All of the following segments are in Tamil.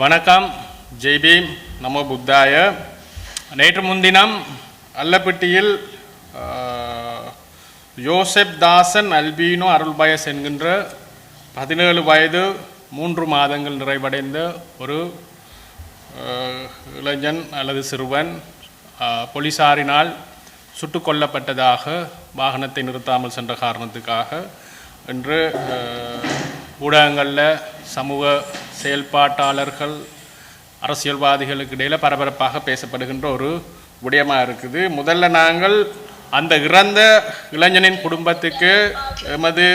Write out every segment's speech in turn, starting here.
வணக்கம். ஜெய்பீம் நமோ புத்தாய. நேற்று முன்தினம் அல்லப்பட்டியில் யோசெப் தாசன் அல்பீனோ அருள்பயஸ் என்கின்ற பதினேழு வயது மூன்று மாதங்கள் நிறைவடைந்த ஒரு இளைஞன் அல்லது சிறுவன் போலீசாரினால் சுட்டு கொல்லப்பட்டதாக வாகனத்தை நிறுத்தாமல் சென்ற காரணத்துக்காக இன்று ஊடகங்களில் சமூக செயல்பாட்டாளர்கள் அரசியல்வாதிகளுக்கு இடையில் பரபரப்பாக பேசப்படுகின்ற ஒரு விடயமாக இருக்குது. முதல்ல நாங்கள் அந்த இறந்த இளைஞனின் குடும்பத்துக்கு எமது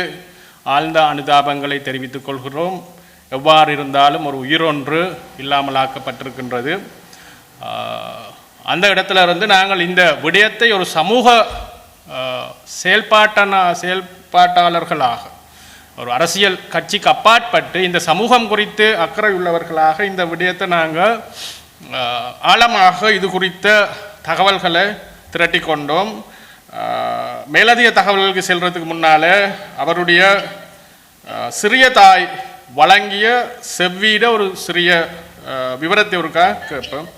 ஆழ்ந்த அனுதாபங்களை தெரிவித்துக் கொள்கிறோம். எவ்வாறு இருந்தாலும் ஒரு உயிரொன்று இல்லாமலாக்கப்பட்டிருக்கின்றது அந்த இடத்துல இருந்து நாங்கள் இந்த விடயத்தை ஒரு சமூக ஆஹ், செயல்பாட்டன செயல்பாட்டாளர்களாக ஒரு அரசியல் கட்சிக்கு அப்பாற்பட்டு இந்த சமூகம் குறித்து அக்கறை உள்ளவர்களாக இந்த விடயத்தை நாங்கள் ஆழமாக இது குறித்த தகவல்களை திரட்டி கொண்டோம் மேலதிக தகவல்களுக்கு செல்றதுக்கு முன்னால் அவருடைய சிறிய தாய் வழங்கிய செவ்வீட ஒரு சிறிய விவரத்தை ஒருக்கா கேட்போம்.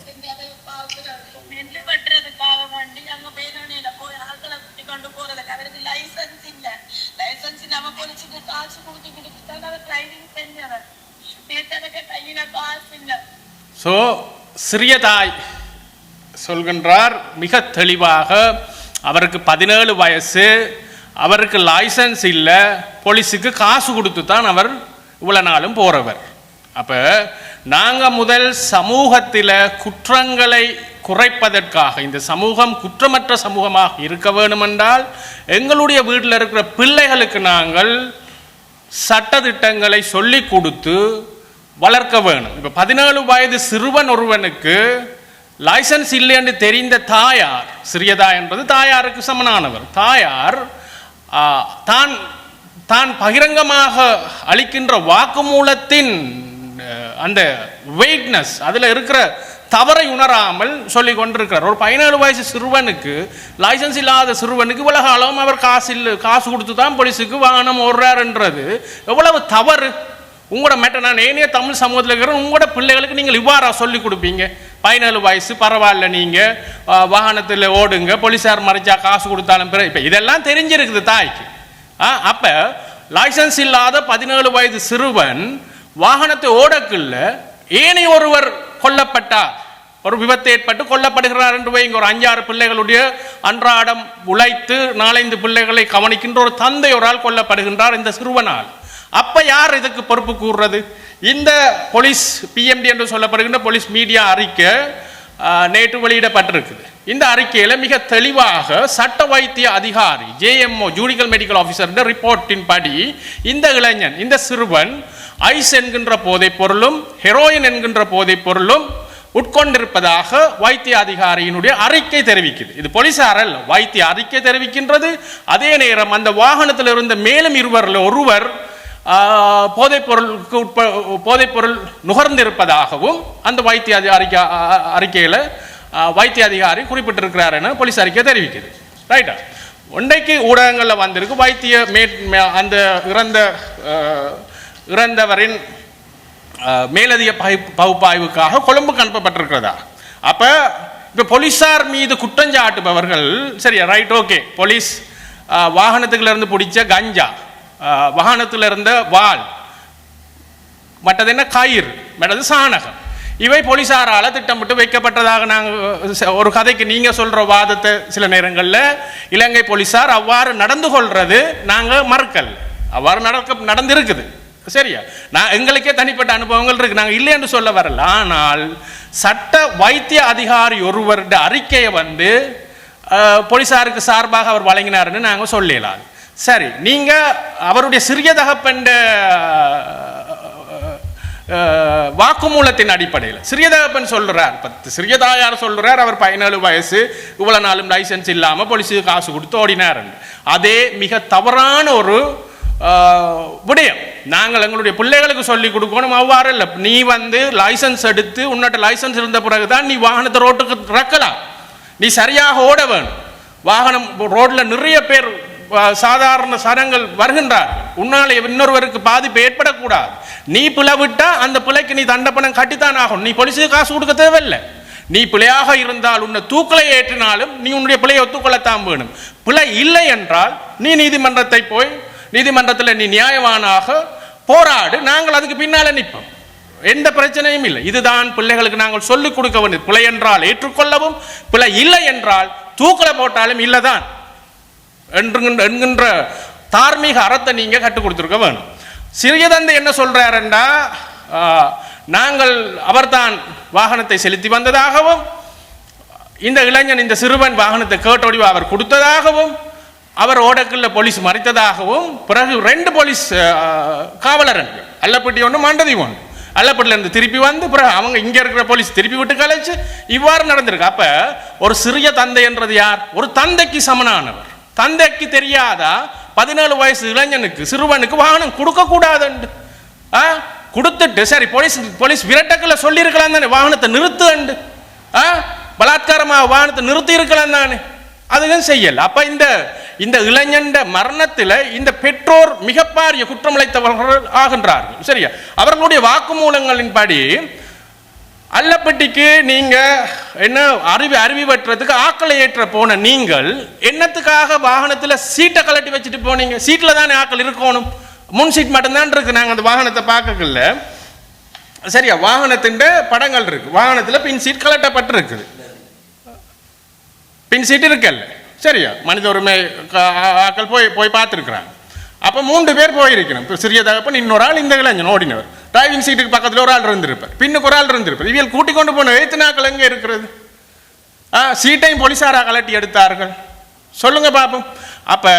ஸோ சிறியதாய் சொல்கின்றார் மிக தெளிவாக அவருக்கு பதினேழு வயசு அவருக்கு லைசன்ஸ் இல்லை போலீஸுக்கு காசு கொடுத்து தான் அவர் இவ்வளோ நாளும் போகிறவர் அப்போ நாங்கள் முதல் சமூகத்தில் குற்றங்களை குறைப்பதற்காக இந்த சமூகம் குற்றமற்ற சமூகமாக இருக்க வேண்டுமென்றால் எங்களுடைய வீட்டில் இருக்கிற பிள்ளைகளுக்கு நாங்கள் சட்டதிட்டங்களை சொல்லி கொடுத்து வளர்க்க வேணும். இப்போ பதினேழு வயது சிறுவன் ஒருவனுக்கு லைசன்ஸ் இல்லை என்று தெரிந்த தாயார் சிறியதா என்பது தாயாருக்கு சமனானவர். தாயார் தான் தான் பகிரங்கமாக அளிக்கின்ற வாக்குமூலத்தின் அந்த வெயிட்னஸ் அதில் இருக்கிற தவறை உணராமல் சொல்லி கொண்டிருக்கிறார். ஒரு பதினேழு வயசு சிறுவனுக்கு லைசன்ஸ் இல்லாத சிறுவனுக்கு உலக அளவும் அவர் காசு இல்லை காசு கொடுத்து தான் போலீஸுக்கு வாகனம் ஓடுறாருன்றது எவ்வளவு தவறு. உங்களோட மேட்டர் நான் ஏனைய தமிழ் சமூகத்தில் இருக்கிற உங்களோட பிள்ளைகளுக்கு நீங்கள் இவ்வாறா சொல்லி கொடுப்பீங்க. பதினேழு வயசு பரவாயில்ல நீங்கள் வாகனத்தில் ஓடுங்க போலீஸார் மறைச்சா காசு கொடுத்தாலும் பிற இப்போ இதெல்லாம் தெரிஞ்சிருக்குது தாய்க்கு. ஆ அப்போ லைசன்ஸ் இல்லாத பதினேழு வயது சிறுவன் வாகனத்தை ஓடக்குள்ள ஏனைய ஒருவர் கொல்லப்பட்டார் ஒரு விபத்து ஏற்பட்டு கொல்லப்படுகிறார் என்று வைங்க ஒரு அஞ்சாறு பிள்ளைகளுடைய அன்றாடம் உழைத்து நாலைந்து பிள்ளைகளை கவனிக்கின்ற ஒரு தந்தை ஒரு ஆள் கொல்லப்படுகின்றார் இந்த சிறுவனால். அப்ப யார் இதுக்கு பொறுப்பு கூறுறது? இந்த போலீஸ் பிஎம்டி என்று சொல்லப்படுகின்ற போலீஸ் மீடியா அறிக்கை நேற்று வெளியிடப்பட்டிருக்குது. இந்த அறிக்கையில் மிக தெளிவாக சட்ட வைத்திய அதிகாரி ஜேஎம்ஓ ஜூடிக்கல் மெடிக்கல் ஆஃபீஸர் ரிப்போர்ட்டின் படி இந்த இளைஞன் இந்த சிறுவன் ஐஸ் என்கின்ற போதைப் பொருளும் ஹெரோயின் என்கின்ற போதைப் பொருளும் உட்கொண்டிருப்பதாக வைத்திய அதிகாரியினுடைய அறிக்கை தெரிவிக்குது. இது போலீசார் அல்ல வைத்திய அறிக்கை தெரிவிக்கின்றது. அதே நேரம் அந்த வாகனத்தில் இருந்த மேலும் இருவரில் ஒருவர் போதைப் பொருளுக்கு உட்ப போதைப் பொருள் நுகர்ந்திருப்பதாகவும் அந்த வைத்திய அதிகாரிக்கு அறிக்கையில் வைத்திய அதிகாரி குறிப்பிட்டிருக்கிறார் என போலீஸ் அறிக்கை தெரிவிக்குது. ரைட்டா ஒன்றைக்கு ஊடகங்களில் வந்திருக்கு வைத்திய மே மே- அந்த இறந்த இறந்தவரின் மேலதிக பகு- பகுப்பாய்வுக்காக கொழும்புக்கு அனுப்பப்பட்டிருக்கிறதா? அப்போ இப்போ போலீஸார் மீது குற்றஞ்சாட்டுபவர்கள் சரியா ரைட் ஓகே போலீஸ் வாகனத்துக்குள்ளேருந்து பிடிச்ச கஞ்சா வாகனத்தில் இருந்த வாள். மற்றது என்ன? கயிறு. மற்றது சாணகம். இவை போலீசாரால் திட்டமிட்டு வைக்கப்பட்டதாக நாங்கள் ஒரு கதைக்கு நீங்கள் சொல்கிற வாதத்தை சில நேரங்களில் இலங்கை போலீசார் அவ்வாறு நடந்து கொள்வது நாங்கள் மறுக்கல். அவ்வாறு நடக்க நடந்திருக்குது. சரியா? நான் எங்களுக்கே தனிப்பட்ட அனுபவங்கள் இருக்குது நாங்கள் இல்லை என்று சொல்ல வரல. ஆனால் சட்ட வைத்திய அதிகாரி ஒருவருடைய அறிக்கையை வந்து போலீசாருக்கு சார்பாக அவர் வழங்கினார்னு நாங்கள் சொல்லலாம் சரி நீங்க அவருடைய சிறிய தகப்பண்ட வாக்குமூலத்தின் அடிப்படையில் சிறிய தகப்பன் சொல்றார் பத்து சிறிய தாயார் சொல்றார் அவர் பதினேழு வயசு இவ்வளவு நாளும் லைசன்ஸ் இல்லாம போலீஸுக்கு காசு கொடுத்து ஓடினார் அதே மிக தவறான ஒரு விடயம். நாங்கள் எங்களுடைய பிள்ளைகளுக்கு சொல்லி கொடுக்கணும் அவ்வாறு இல்லை. நீ வந்து லைசன்ஸ் எடுத்து உன்னிட்ட லைசன்ஸ் இருந்த பிறகு தான் நீ வாகனத்தை ரோட்டுக்கு இறக்கலாம். நீ சரியாக ஓட வேணும். வாகனம் ரோட்ல நிறைய பேர் சாதாரண சனங்கள் வருகின்றார். உன்னாலே இன்னொருவருக்கு பாதிப்பு ஏற்படக்கூடாது. நீ பிழை அந்த பிழைக்கு நீ தண்டப்பணம் கட்டித்தான் ஆகும் நீ போலீஸுக்கு காசு கொடுக்க தேவையில்லை. நீ பிழையாக இருந்தால் உன்னை தூக்கலை ஏற்றினாலும் நீ உன்னுடைய பிழையை ஒத்துக்கொள்ளத்தான் வேணும். பிழை இல்லை என்றால் நீ நீதிமன்றத்தை போய் நீதிமன்றத்தில் நீ நியாயவானாக போராடு. நாங்கள் அதுக்கு பின்னால் நிற்போம். எந்த பிரச்சனையும் இல்லை. இதுதான் பிள்ளைகளுக்கு நாங்கள் சொல்லிக் கொடுக்க வேண்டியது. பிழை என்றால் ஏற்றுக்கொள்ளவும் பிழை இல்லை என்றால் தூக்கலை போட்டாலும் இல்லைதான். தான் என்கின்ற தார்மீக அறத்தை நீங்கள் கற்றுக் கொடுத்துருக்க வேணும். சிறிய தந்தை என்ன சொல்றாருண்டா? நாங்கள் அவர்தான் வாகனத்தை செலுத்தி வந்ததாகவும் இந்த இளைஞன் இந்த சிறுவன் வாகனத்தை கேட்டொடிவு அவர் கொடுத்ததாகவும் அவர் ஓடக்குள்ள போலீஸ் மறைத்ததாகவும் பிறகு ரெண்டு போலீஸ் காவலரன் காவலர்கள் அல்லப்பட்டி ஒன்று மண்டதி ஒன்று அல்லப்பட்டிலேருந்து திருப்பி வந்து பிறகு அவங்க இங்கே இருக்கிற போலீஸ் திருப்பி விட்டு கலைச்சு இவ்வாறு நடந்திருக்கு. அப்போ ஒரு சிறிய தந்தை என்றது யார்? ஒரு தந்தைக்கு சமனானவர். தந்தைக்கு தெரியாதா? பதினேழு வயசு இளைஞனுக்கு சிறுவனுக்கு வாகனம் கொடுக்கக்கூடாதுண்டு. ஆ? கொடுத்துட்டு சரி போலீஸ் போலீஸ் விரட்டக்கில் சொல்லியிருக்கலாம் தானே வாகனத்தை நிறுத்துண்டு. ஆ? பலாத்காரமாக வாகனத்தை நிறுத்தி இருக்கலாம் தானே. அதுவும் செய்யல. அப்போ இந்த இந்த இளைஞண்ட மரணத்தில் இந்த பெற்றோர் மிகப்பாரிய குற்றமிழைத்தவர்கள் ஆகின்றார்கள். சரியா? அவர்களுடைய வாக்குமூலங்களின்படி அல்லப்பட்டிக்கு நீங்க என்ன அருவி அருவி வெட்டுறதுக்கு ஆக்களை ஏற்ற போன நீங்கள் என்னத்துக்காக வாகனத்தில் சீட்டை கலட்டி வச்சுட்டு போனீங்க? சீட்டில் தானே ஆக்கள் இருக்கணும். முன் சீட் மட்டும்தான் இருக்கு. நாங்கள் அந்த வாகனத்தை பார்க்கல சரியா? வாகனத்தின் படங்கள் இருக்கு. வாகனத்தில் பின் சீட் கலட்டப்பட்டிருக்குது பின் சீட் இருக்கல்ல. சரியா? மனித உரிமை ஆக்கள் போய் போய் பார்த்துருக்குறாங்க. அப்போ மூன்று பேர் போயிருக்கணும். இப்போ சிறிய தகப்பன் இன்னொரு ஆள் இந்த இளைஞன் ஓடினவர். டிரைவிங் சீட்டுக்கு பக்கத்தில் ஒரு ஆள் இருந்திருப்பார். பின்னுக்கு ஒரு ஆள் இருந்திருப்பார். இவியல் கூட்டி கொண்டு போன எழுத்து நாக்கள் எங்கே இருக்கிறது? ஆ சீட்டையும் போலீஸாரா கலட்டி எடுத்தார்கள். சொல்லுங்க பாப்போம். அப்போ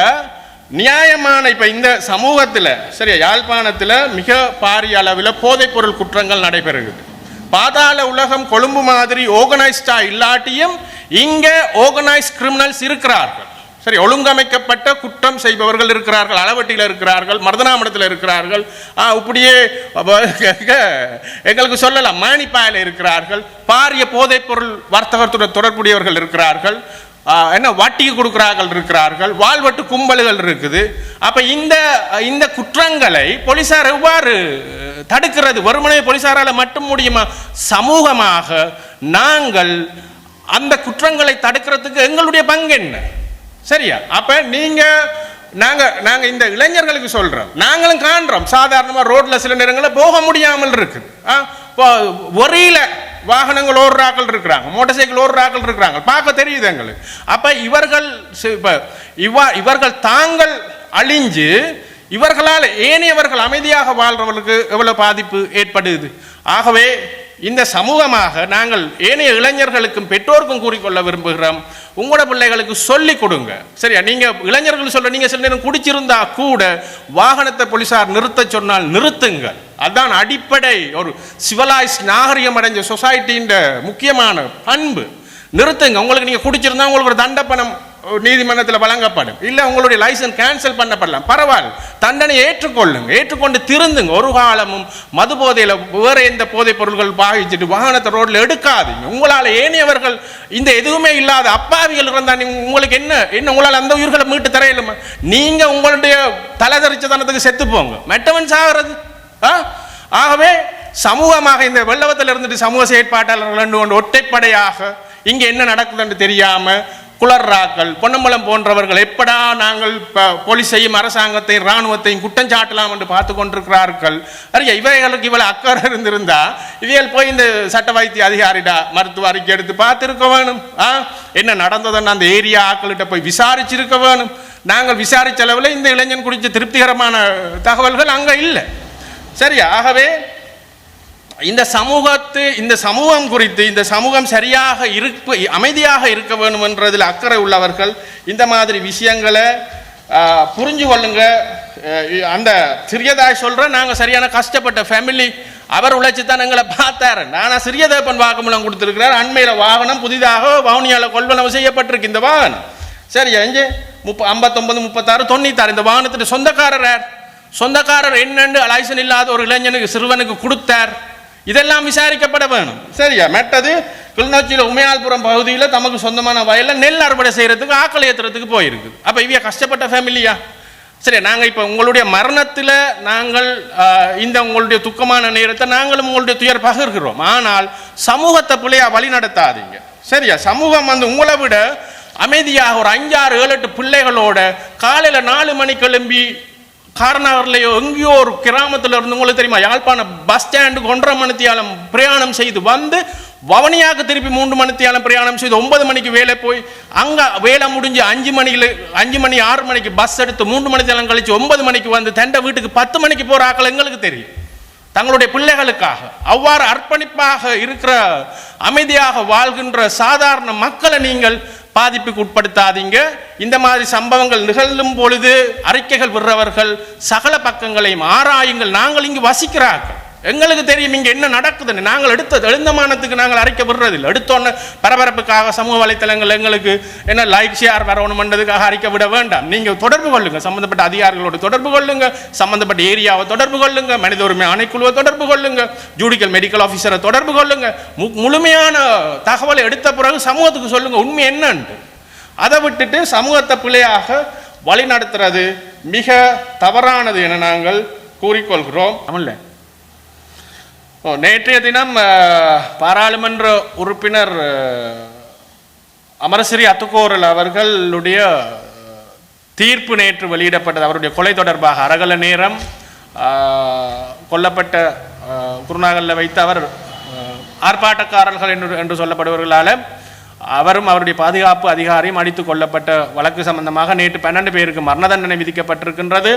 நியாயமான இப்போ இந்த சமூகத்தில் சரியா யாழ்ப்பாணத்தில் மிக பாரிய அளவில் போதைப்பொருள் குற்றங்கள் நடைபெறுகிறது. பாதாள உலகம் கொழும்பு மாதிரி ஓர்கனைஸ்டாக இல்லாட்டியும் இங்கே ஆர்கனைஸ் கிரிமினல்ஸ் இருக்கிறார்கள். சரி ஒழுங்கமைக்கப்பட்ட குற்றம் செய்பவர்கள் இருக்கிறார்கள் அளவட்டியில் இருக்கிறார்கள் மருதனாமடத்தில் இருக்கிறார்கள். இப்படியே எங்களுக்கு சொல்லலாம் மானிப்பாயில் இருக்கிறார்கள் பாரிய போதைப் பொருள் வர்த்தகத்துடன் தொடர்புடையவர்கள் இருக்கிறார்கள் என்ன வட்டிக்கு கொடுக்குறார்கள் இருக்கிறார்கள் வாழ்வட்டு கும்பல்கள் இருக்குது. அப்போ இந்த இந்த குற்றங்களை போலீசார் எவ்வாறு தடுக்கிறது? வறுமனை போலீசாரால் மட்டும் முடியுமா? சமூகமாக நாங்கள் அந்த குற்றங்களை தடுக்கிறதுக்கு எங்களுடைய பங்கு என்ன? சரியா? அப்ப நீங்க நாங்க நாங்க இந்த இளைஞர்களுக்கு சொல்றோம். நாங்களும் காண்றோம். சாதாரணமா ரோட்ல சில நேரங்களில் போக முடியாமல் இருக்குது ஆ, ஒரியில் வாகனங்கள் ஓடுறாக்கள் இருக்கிறாங்க. மோட்டார் சைக்கிள் ஓடுறாக்கள் இருக்கிறாங்க. பார்க்க தெரியுது எங்களுக்கு. அப்ப இவர்கள் இப்போ இவா இவர்கள் தாங்கள் அழிஞ்சு இவர்களால் ஏனையவர்கள் அமைதியாக வாழ்றவர்களுக்கு எவ்வளவு பாதிப்பு ஏற்படுது? ஆகவே இந்த சமூகமாக நாங்கள் ஏனைய இளைஞர்களுக்கும் பெற்றோருக்கும் கூறிக்கொள்ள விரும்புகிறோம். உங்களோட பிள்ளைகளுக்கு சொல்லி கொடுங்க. சரியா? நீங்க இளைஞர்கள் சொல்ல நீங்க சில நேரம் குடிச்சிருந்தா கூட வாகனத்தை போலீசார் நிறுத்த சொன்னால் நிறுத்துங்கள். அதான் அடிப்படை. ஒரு சிவலாய்ஸ் நாகரிகம் அடைஞ்ச சொசைட்டின்ற முக்கியமான பண்பு. நிறுத்துங்க. உங்களுக்கு நீங்க குடிச்சிருந்தா உங்களுக்கு ஒரு தண்டப்பணம் நீதிமன்றத்தில் வழங்கப்படும். இல்லை உங்களுடைய லைசன்ஸ் கேன்சல் பண்ணப்படலாம். பரவாயில்ல. தண்டனை ஏற்றுக்கொள்ளுங்க. ஏற்றுக்கொண்டு திருந்துங்க. ஒரு காலமும் மது போதையில் வேற எந்த போதைப் பொருள்கள் பாவிச்சுட்டு வாகனத்தை ரோட்டில் எடுக்காதீங்க. உங்களால் ஏனையவர்கள் இந்த எதுவுமே இல்லாத அப்பாவிகள் இருந்தால் நீங்கள் உங்களுக்கு என்ன? என்ன உங்களால் அந்த உயிர்களை மீட்டு தரையிலுமா நீங்கள் உங்களுடைய தலைதரிச்சதனத்துக்கு செத்து போங்க. மெட்டவன் சாகிறது ஆ? ஆகவே சமூகமாக இந்த வெள்ளவத்தில் இருந்துட்டு சமூக செயற்பாட்டாளர்கள் ரெண்டு கொண்டு ஒற்றைப்படையாக இங்கே என்ன நடக்குதுன்னு தெரியாமல் குளர்ராக்கள் பொன்னம்பலம் போன்றவர்கள் எப்படா நாங்கள் போலீஸையும் அரசாங்கத்தையும் இராணுவத்தையும் குற்றம் சாட்டலாம் என்று பார்த்து கொண்டிருக்கிறார்கள்? அறிய இவைகளுக்கு இவ்வளவு அக்கறை இருந்திருந்தா இவைகள் போய் இந்த சட்ட வைத்திய அதிகாரிடா மருத்துவ அறிக்கை எடுத்து பார்த்துருக்க வேணும். ஆ? என்ன நடந்ததுன்னு அந்த ஏரியா ஆக்கள்கிட்ட போய் விசாரிச்சிருக்க வேணும். நாங்கள் விசாரிச்ச அளவில் இந்த இளைஞன் குறித்த திருப்திகரமான தகவல்கள் அங்கே இல்லை. சரியா? ஆகவே இந்த சமூகத்து இந்த சமூகம் குறித்து இந்த சமூகம் சரியாக இருப்பு அமைதியாக இருக்க வேண்டும் என்றதில் அக்கறை உள்ளவர்கள் இந்த மாதிரி விஷயங்களை புரிஞ்சு கொள்ளுங்க. அந்த சிறியதாய் சொல்கிறேன் நாங்கள் சரியான கஷ்டப்பட்ட ஃபேமிலி அவர் உழைச்சி தான் எங்களை பார்த்தாரு. நானா சிறியதேப்பன் வாக்குமூலம் கொடுத்துருக்கிறார். அண்மையில் வாகனம் புதிதாக வவுனியாவில் கொள்வனவு செய்யப்பட்டிருக்கு. இந்த வாகனம். சரி அஞ்சு முப்ப ஐம்பத்தொம்பது முப்பத்தாறு தொண்ணூத்தாறு. இந்த வாகனத்துக்கு சொந்தக்காரர் சொந்தக்காரர் என்னென்று லைசன் இல்லாத ஒரு இளைஞனுக்கு சிறுவனுக்கு கொடுத்தார். இதெல்லாம் விசாரிக்கப்பட வேணும். சரியா? மெட்டது கிளிநொச்சியில் உமையால்புரம் பகுதியில் தமக்கு சொந்தமான வயலில் நெல் அறுவடை செய்கிறதுக்கு ஆக்கள் ஏற்றுறதுக்கு போயிருக்குது அப்போ இவைய கஷ்டப்பட்ட ஃபேமிலியா சரி நாங்கள் இப்போ உங்களுடைய மரணத்தில் நாங்கள் இந்த உங்களுடைய துக்கமான நேரத்தை நாங்களும் உங்களுடைய துயர் பகிர்கிறோம். ஆனால் சமூகத்தை பிள்ளையா வழி நடத்தாதீங்க. சரியா? சமூகம் வந்து உங்களை விட அமைதியாக ஒரு அஞ்சாறு ஏழு எட்டு பிள்ளைகளோட காலையில் நாலு மணி கிளம்பி கார்னகர்லையோ எங்கேயோ ஒரு கிராமத்தில் இருந்து உங்களுக்கு தெரியுமா யாழ்ப்பாணம் பஸ் ஸ்டாண்டுக்கு ஒன்றரை மணித்தியாலம் பிரயாணம் செய்து வந்து வவனியாக திருப்பி மூன்று மணித்தியாலம் பிரயாணம் செய்து ஒன்பது மணிக்கு வேலை போய் அங்கே வேலை முடிஞ்சு அஞ்சு மணியில் அஞ்சு மணி ஆறு மணிக்கு பஸ் எடுத்து மூன்று மணித்தியாலம் கழித்து ஒன்பது மணிக்கு வந்து தண்டை வீட்டுக்கு பத்து மணிக்கு போகிற ஆக்கள் எங்களுக்கு தெரியும். தங்களுடைய பிள்ளைகளுக்காக அவ்வாறு அர்ப்பணிப்பாக இருக்கிற அமைதியாக வாழ்கின்ற சாதாரண மக்களை நீங்கள் பாதிப்புக்கு உட்படுத்தாதீங்க. இந்த மாதிரி சம்பவங்கள் நிகழும் பொழுது அறிக்கைகள் விடுறவர்கள் சகல பக்கங்களையும் ஆராயுங்கள். நாங்கள் இங்கு வசிக்கிறார்கள். எங்களுக்கு தெரியும் இங்கே என்ன நடக்குதுன்னு. நாங்கள் எடுத்த எழுந்தமானத்துக்கு நாங்கள் அறிக்கை எடுத்தோன்னு எடுத்தோன்னே பரபரப்புக்காக சமூக வலைத்தளங்கள் எங்களுக்கு என்ன லைக் ஷேர் வரணுமன்றதுக்காக அறிக்கை விட வேண்டாம். நீங்கள் தொடர்பு கொள்ளுங்கள் சம்மந்தப்பட்ட அதிகாரிகளோடு தொடர்பு கொள்ளுங்கள் சம்மந்தப்பட்ட ஏரியாவை தொடர்பு கொள்ளுங்கள் மனித உரிமை ஆணைக்குழுவை தொடர்பு கொள்ளுங்கள் ஜூடிக்கல் மெடிக்கல் ஆஃபீஸரை தொடர்பு கொள்ளுங்கள் மு- முழுமையான தகவலை எடுத்த பிறகு சமூகத்துக்கு சொல்லுங்கள் உண்மை என்னன்ட்டு. அதை விட்டுட்டு சமூகத்தை பிள்ளையாக வழி நடத்துறது மிக தவறானது என நாங்கள் கூறிக்கொள்கிறோம். தமிழ்ல. நேற்றைய தினம் பாராளுமன்ற உறுப்பினர் அமரசிறி அத்துக்கோரல் அவர்களுடைய தீர்ப்பு நேற்று வெளியிடப்பட்டது. அவருடைய கொலை தொடர்பாக அரகல நேரம் கொல்லப்பட்ட குருநாகலில் வைத்து அவர் ஆர்ப்பாட்டக்காரர்கள் என்று என்று சொல்லப்படுபவர்களால் அவரும் அவருடைய பாதுகாப்பு அதிகாரியும் அடித்து கொல்லப்பட்ட வழக்கு சம்பந்தமாக நேற்று பன்னெண்டு பேருக்கு மரண தண்டனை விதிக்கப்பட்டிருக்கின்றது.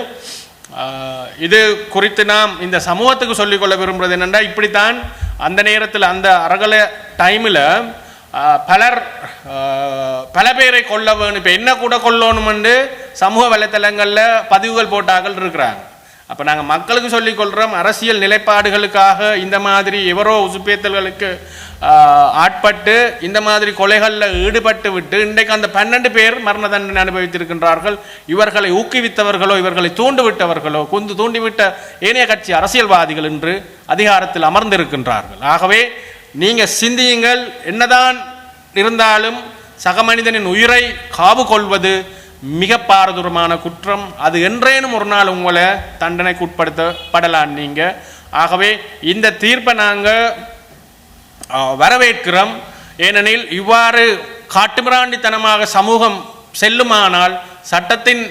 இது குறித்து நாம் இந்த சமூகத்துக்கு சொல்லிக்கொள்ள விரும்புறது என்னென்னா இப்படித்தான் அந்த நேரத்தில் அந்த அரகல டைமில் பலர் பல பேரை கொல்ல வேணும் இப்போ என்ன கூட கொல்லணும்னு சமூக வலைத்தளங்களில் பதிவுகள் போட்டார்கள் இருக்கிறாங்க. அப்போ நாங்கள் மக்களுக்கு சொல்லிக் கொள்கிறோம் அரசியல் நிலைப்பாடுகளுக்காக இந்த மாதிரி எவரோ உசுப்பேத்தல்களுக்கு ஆட்பட்டு இந்த மாதிரி கொலைகளில் ஈடுபட்டு விட்டு இன்றைக்கு அந்த பன்னெண்டு பேர் மரண தண்டனை அனுபவித்திருக்கின்றார்கள். இவர்களை ஊக்குவித்தவர்களோ இவர்களை தூண்டிவிட்டவர்களோ குந்து தூண்டிவிட்ட ஏனைய கட்சி அரசியல்வாதிகள் என்று அதிகாரத்தில் அமர்ந்திருக்கின்றார்கள். ஆகவே நீங்கள் சிந்தியுங்கள் என்னதான் இருந்தாலும் சக மனிதனின் உயிரை காவு கொள்வது மிக பாரதூரமான குற்றம். அது என்றேனும் ஒரு நாள் உங்களை தண்டனைக்கு உட்படுத்தப்படலாம் நீங்கள் ஆகவே இந்த தீர்ப்பை நாங்கள் வரவேற்கிறோம். ஏனெனில் இவ்வாறு காட்டுமிராண்டித்தனமாக சமூகம் செல்லுமானால் சட்டத்தின்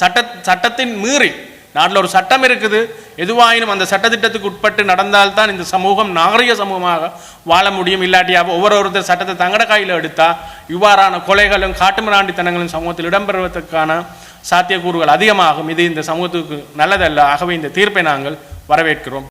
சட்ட சட்டத்தின் மீறி நாட்டில் ஒரு சட்டம் இருக்குது. எதுவாயினும் அந்த சட்டத்திட்டத்துக்கு உட்பட்டு நடந்தால்தான் இந்த சமூகம் நாகரிக சமூகமாக வாழ முடியும். இல்லாட்டியாக ஒவ்வொரு ஒருத்தர் சட்டத்தை தங்கட கையில் எடுத்தால் இவ்வாறான கொலைகளும் காட்டுமிராண்டித்தனங்களும் சமூகத்தில் இடம்பெறுவதற்கான சாத்தியக்கூறுகள் அதிகமாகும். இது இந்த சமூகத்துக்கு நல்லதல்ல. ஆகவே இந்த தீர்ப்பை நாங்கள் வரவேற்கிறோம்.